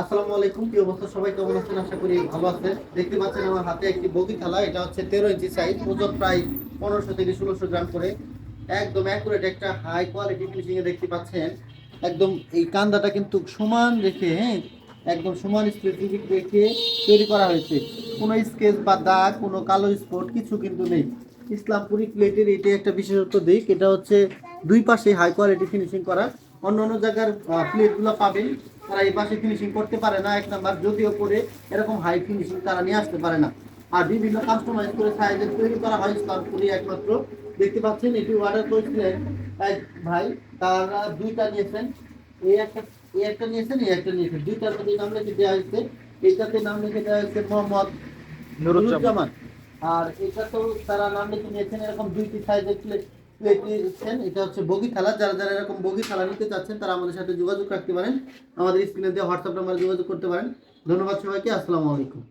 আসসালামু আলাইকুম, কি অবস্থা? সবাই কেমন আছেন? আশা করি ভালো আছেন। দেখতে পাচ্ছেন আমার হাতে একটি বগি থালা। এটা হচ্ছে তেরো ইঞ্চি সাইজ ওজন প্রায় পনেরোশো থেকে ষোলোশো গ্রাম করে। একদম অ্যাকুরেট একটা হাই কোয়ালিটি ফিনিশিং এ দেখতে পাচ্ছেন। একদম এই কান্দাটা কিন্তু সমান রেখে হ্যাঁ একদম সমান স্পেসিফিক রেখে তৈরি করা হয়েছে। কোনো স্কেচ বা দাগ, কোনো কালো স্পট কিছু কিন্তু নেই। ইসলামপুরি প্লেটের এটি একটা বিশেষত্ব দিক। এটা হচ্ছে দুই পাশে হাই কোয়ালিটি ফিনিশিং করা। অন্য অন্য জায়গার প্লেটগুলো পাবেন। তারা এই পাশে ফিনিশিং করতে পারে না এক নাম্বার যদিও করে এরকম হাই ফিনিশিং তারা নিয়ে আসতে পারে না। আর বিভিন্ন কাস্টমাইজ করে সাইজের তৈরি করা হয় ইসলামপুরি একমাত্র। দেখতে পাচ্ছেন এটি অর্ডার করেছিলেন এক ভাই তারা দুইটা নিয়েছেন। এই একটা এই একটা নিয়েছেন এই একটা নিয়েছেন। দুইটার মধ্যে নাম লিখে দেওয়া হয়েছে। এইটাতে নাম লিখে দেওয়া হয়েছে মোহাম্মদ নুরুজ্জামান। আর এটা তো তারা নাম লিখে নিয়েছেন এরকম দুইটি সাইজের প্লেট প্লেট এটা হচ্ছে বগি থালা। যারা যারা এরকম বগি থালা নিতে চাচ্ছেন, তারা আমাদের সাথে যোগাযোগ রাখতে পারেন। আমাদের স্ক্রিনে দিয়ে হোয়াটসঅ্যাপ নাম্বারে যোগাযোগ করতে পারেন। ধন্যবাদ সবাইকে, আসসালামু আলাইকুম।